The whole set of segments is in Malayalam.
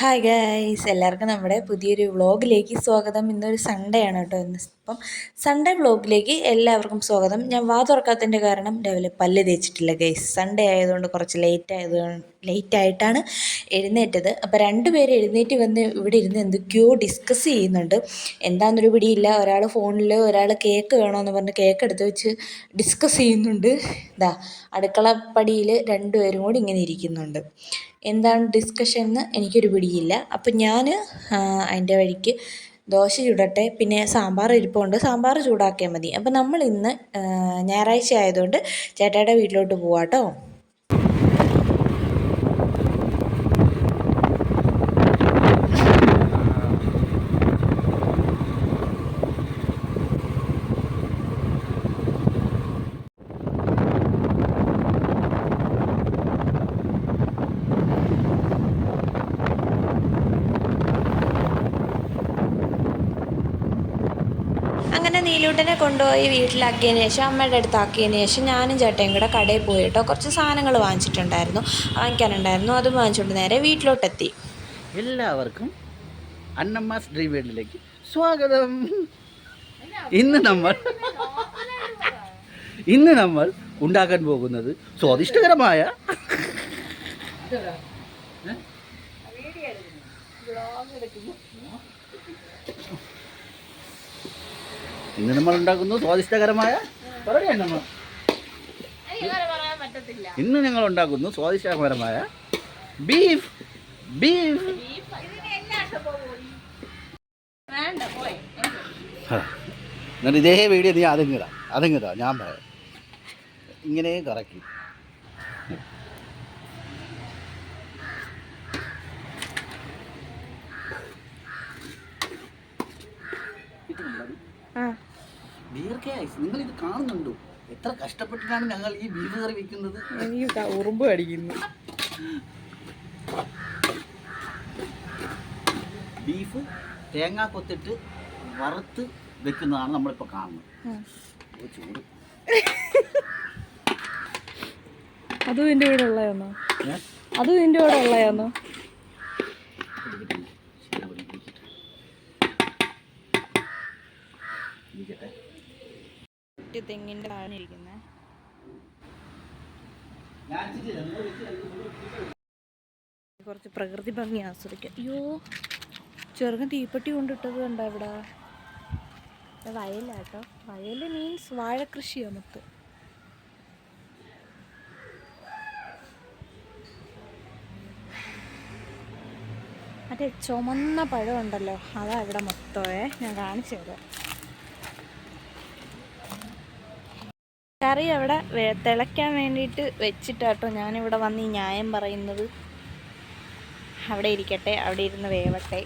ഹായ് ഗൈസ് എല്ലാവർക്കും നമ്മുടെ പുതിയൊരു വ്ളോഗിലേക്ക് സ്വാഗതം. ഇന്നൊരു സൺഡേ ആണ് കേട്ടോ. ഇന്ന് അപ്പം സൺഡേ വ്ളോഗിലേക്ക് എല്ലാവർക്കും സ്വാഗതം. ഞാൻ വാ തുറക്കാത്തതിന്റെ കാരണം രാവിലെ പല്ല് തേച്ചിട്ടില്ല ഗൈസ് സൺഡേ ആയതുകൊണ്ട് കുറച്ച് ലേറ്റ് ആയതുകൊണ്ട് ലേറ്റ് ആയിട്ടാണ് എഴുന്നേറ്റത്. അപ്പോൾ രണ്ടുപേര് എഴുന്നേറ്റ് വന്ന് ഇവിടെ ഇരുന്ന് എന്തൊക്കെയോ ഡിസ്കസ് ചെയ്യുന്നുണ്ട്. എന്താണെന്നൊരു പിടിയില്ല. ഒരാൾ ഫോണിൽ ഒരാൾ കേക്ക് വേണമെന്ന് പറഞ്ഞ് കേക്ക് എടുത്ത് വെച്ച് ഡിസ്കസ് ചെയ്യുന്നുണ്ട്. ഇതാ അടുക്കളപ്പടിയിൽ രണ്ടുപേരും കൂടി ഇങ്ങനെ ഇരിക്കുന്നുണ്ട്. എന്താണ് ഡിസ്കഷൻ എന്ന് എനിക്കൊരു പിടിയില്ല. അപ്പം ഞാൻ അതിന്റെ വഴിക്ക് ദോശ ചുടട്ടെ പിന്നെ സാമ്പാർ ഇരിപ്പുണ്ട്. സാമ്പാർ ചൂടാക്കിയാൽ മതി. അപ്പം നമ്മൾ ഇന്ന് ഞായറാഴ്ച ആയതുകൊണ്ട് ചേട്ടായിയുടെ വീട്ടിലോട്ട് പോവാം കേട്ടോ അങ്ങനെ നീലൂട്ടനെ കൊണ്ടുപോയി വീട്ടിലാക്കിയതിന് ശേഷം അമ്മയുടെ അടുത്ത് ആക്കിയതിന് ശേഷം ഞാനും ചേട്ടയും കൂടെ കടയിൽ പോയിട്ടോ. കുറച്ച് സാധനങ്ങൾ വാങ്ങിച്ചിട്ടുണ്ടായിരുന്നു. വാങ്ങിക്കാനുണ്ടായിരുന്നു. അത് വാങ്ങിച്ചുകൊണ്ട് നേരെ വീട്ടിലോട്ടെത്തി. എല്ലാവർക്കും അന്നമ്മാസ് ഡ്രീം വേൾഡിലേക്ക് സ്വാഗതം. ഇന്ന് നമ്മൾ ഇന്ന് നമ്മൾ ഉണ്ടാക്കാൻ പോകുന്നത് സ്വാദിഷ്ടകരമായ ഇന്ന് നമ്മൾ. ഉണ്ടാക്കുന്നു സ്വാദിഷ്ടകരമായ പറയൂ അന്നമ്മ. ഇന്ന് ഞങ്ങൾ ഉണ്ടാക്കുന്നു സ്വാദിഷ്ടകരമായ ബീഫ് ബീഫ്. ആ. എന്നിട്ട് ഇതേ വീഡിയോ നീ അതിങ്ങിടാ അതിങ്ങിടാ ഞാൻ പറയാം. ഇങ്ങനെ കറക്കി. നിങ്ങൾ ഇത് കാണുന്നുണ്ടോ? എത്ര കഷ്ടപ്പെട്ടിട്ടാണ് ഞങ്ങൾ ഈ ബീഫ് കറി വെക്കുന്നത്? ഉറുമ്പ് കടിക്കുന്നു. ബീഫ് തേങ്ങ കൊത്തിട്ട് വറുത്ത് വെക്കുന്നതാണ് നമ്മളിപ്പോൾ കാണുന്നത്. ചൂട്. അതും എന്റെ കൂടെ ഉള്ളതാണോ? അതും എന്റെ കൂടെ ഉള്ളതാണോ ഇരിക്കട്ടെ. ശരി, അവിടെ ഇരിക്കട്ടെ. ഇരിക്കട്ടെ. തെങ്ങിന്റെ താഴെ ഇരിക്കുന്നത് കുറച്ച് പ്രകൃതി ഭംഗി ആസ്വദിക്കാം അയ്യോ ചെറുക്കൻ തീപ്പെട്ടി കൊണ്ടിട്ടത് കണ്ടോ ഇവിടെ. വയലാട്ടോ. വയൽ മീൻസ് വാഴക്കൃഷിയോ മൊത്തം. മറ്റേ ചുമന്ന പഴമുണ്ടല്ലോ അതാ ഇവിടെ മൊത്തമേ ഞാൻ കാണിച്ചു തരാം. കറി അവിടെ തിളയ്ക്കാൻ വേണ്ടിയിട്ട് വെച്ചിട്ടാട്ടോ ഞാനിവിടെ വന്ന് ഈ ന്യായം പറയുന്നത്. അവിടെ ഇരിക്കട്ടെ അവിടെ ഇരുന്ന് വേവട്ടെ.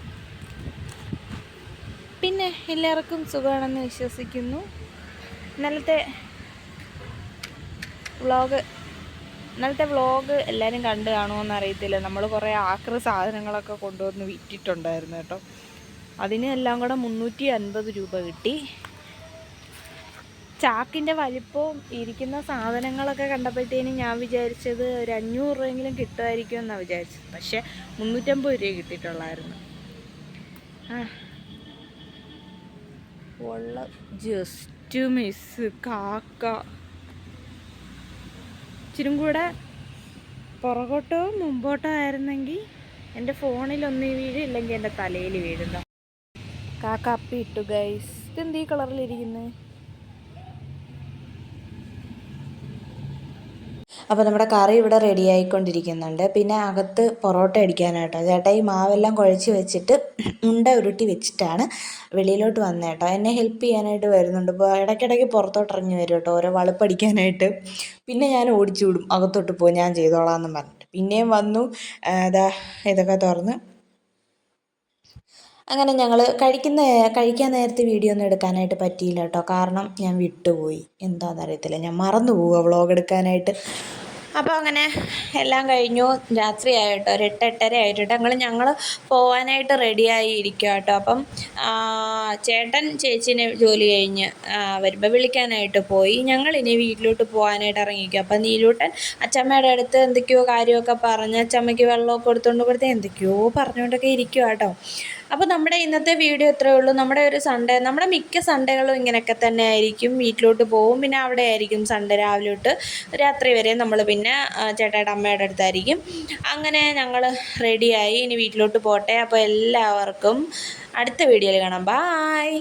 പിന്നെ എല്ലാവർക്കും സുഖമാണെന്ന് വിശ്വസിക്കുന്നു. ഇന്നലത്തെ വ്ളോഗ് ഇന്നലത്തെ വ്ളോഗ് എല്ലാവരും കണ്ടു കാണുമോയെന്ന് അറിയത്തില്ല. നമ്മൾ കുറേ ആക്രി സാധനങ്ങളൊക്കെ കൊണ്ടുവന്ന് വിറ്റിട്ടുണ്ടായിരുന്നു കേട്ടോ. അതിന് എല്ലാം കൂടെ മുന്നൂറ്റി അൻപത് രൂപ കിട്ടി. ചാക്കിന്റെ വലിപ്പവും ഇരിക്കുന്ന സാധനങ്ങളൊക്കെ കണ്ടപ്പോഴത്തേനും ഞാൻ വിചാരിച്ചത് ഒരു അഞ്ഞൂറ് രൂപയെങ്കിലും കിട്ടുമായിരിക്കും എന്നാണ് വിചാരിച്ചത്. പക്ഷേ മുന്നൂറ്റമ്പത് രൂപ കിട്ടിയിട്ടുള്ളായിരുന്നു. ഉള്ള ജസ്റ്റ് മിസ് കാക്ക. ഇച്ചിരും കൂടെ പുറകോട്ടോ മുമ്പോട്ടോ ആയിരുന്നെങ്കിൽ എന്റെ ഫോണിലൊന്നും വീഴും ഇല്ലെങ്കിൽ എന്റെ തലയിൽ വീഴുന്ന. കാക്ക അപ്പി ഇട്ടു ഗൈസ് ഇതെന്തീ കളറിലിരിക്കുന്നത് അപ്പോൾ നമ്മുടെ കറി ഇവിടെ റെഡി ആയിക്കൊണ്ടിരിക്കുന്നുണ്ട്. പിന്നെ അകത്ത് പൊറോട്ട അടിക്കാനായിട്ടോ ചേട്ടാ ഈ മാവെല്ലാം കുഴച്ച് വെച്ചിട്ട് ഉണ്ട ഉരുട്ടി വെച്ചിട്ടാണ് വെളിയിലോട്ട് വന്നത് കേട്ടോ. എന്നെ ഹെൽപ്പ് ചെയ്യാനായിട്ട് വരുന്നുണ്ട്. ഇപ്പോൾ ഇടയ്ക്കിടയ്ക്ക് പുറത്തോട്ട് ഇറങ്ങി വരും കേട്ടോ ഓരോ വളുപ്പടിക്കാനായിട്ട്. പിന്നെ ഞാൻ ഓടിച്ചു വിടും. അകത്തോട്ട് പോകും ഞാൻ ചെയ്തോളാം എന്ന് പറഞ്ഞിട്ട്. പിന്നെയും വന്നു. അതാ ഇതാ ഇതൊക്കെ തുറന്ന്. അങ്ങനെ ഞങ്ങൾ കഴിക്കുന്ന കഴിക്കാൻ നേരത്തെ വീഡിയോ ഒന്നും എടുക്കാനായിട്ട് പറ്റിയില്ല കേട്ടോ. കാരണം ഞാൻ വിട്ടുപോയി. എന്താണെന്നറിയത്തില്ല ഞാൻ മറന്നു പോവുക വ്ളോഗ് എടുക്കാനായിട്ട്. അപ്പോൾ അങ്ങനെ എല്ലാം കഴിഞ്ഞു. രാത്രിയായിട്ടോ ഒരു എട്ട് എട്ടര ആയിട്ടോ ഞങ്ങൾ ഞങ്ങൾ പോവാനായിട്ട് റെഡിയായി ഇരിക്കുക കേട്ടോ അപ്പം ചേട്ടൻ ചേച്ചീനെ ജോലി കഴിഞ്ഞ് വരുമ്പോൾ വിളിക്കാനായിട്ട് പോയി. ഞങ്ങൾ ഇനി വീട്ടിലോട്ട് പോകാനായിട്ട് ഇറങ്ങിക്കും അപ്പം നീലൂട്ടൻ അച്ചമ്മയുടെ അടുത്ത് എന്തൊക്കെയോ കാര്യമൊക്കെ പറഞ്ഞ് അച്ചമ്മയ്ക്ക് വെള്ളമൊക്കെ കൊടുത്തുകൊണ്ട് കൊടുത്ത് എന്തൊക്കെയോ പറഞ്ഞുകൊണ്ടൊക്കെ ഇരിക്കും കേട്ടോ അപ്പോൾ നമ്മുടെ ഇന്നത്തെ വീഡിയോ ഇത്രയേ ഉള്ളൂ. നമ്മുടെ ഒരു സൺഡേ നമ്മുടെ മിക്ക സൺഡേകളും ഇങ്ങനെയൊക്കെ തന്നെ ആയിരിക്കും. വീട്ടിലോട്ട് പോകും. പിന്നെ അവിടെ ആയിരിക്കും സൺഡേ രാവിലെ തൊട്ട് രാത്രി വരെ നമ്മൾ പിന്നെ ചേട്ടായിട്ട് ചേട്ടായുടെ അമ്മയുടെ അടുത്തായിരിക്കും. അങ്ങനെ ഞങ്ങൾ റെഡിയായി ഇനി വീട്ടിലോട്ട് പോട്ടെ. അപ്പോൾ എല്ലാവർക്കും അടുത്ത വീഡിയോയിൽ കാണാം. ബായ്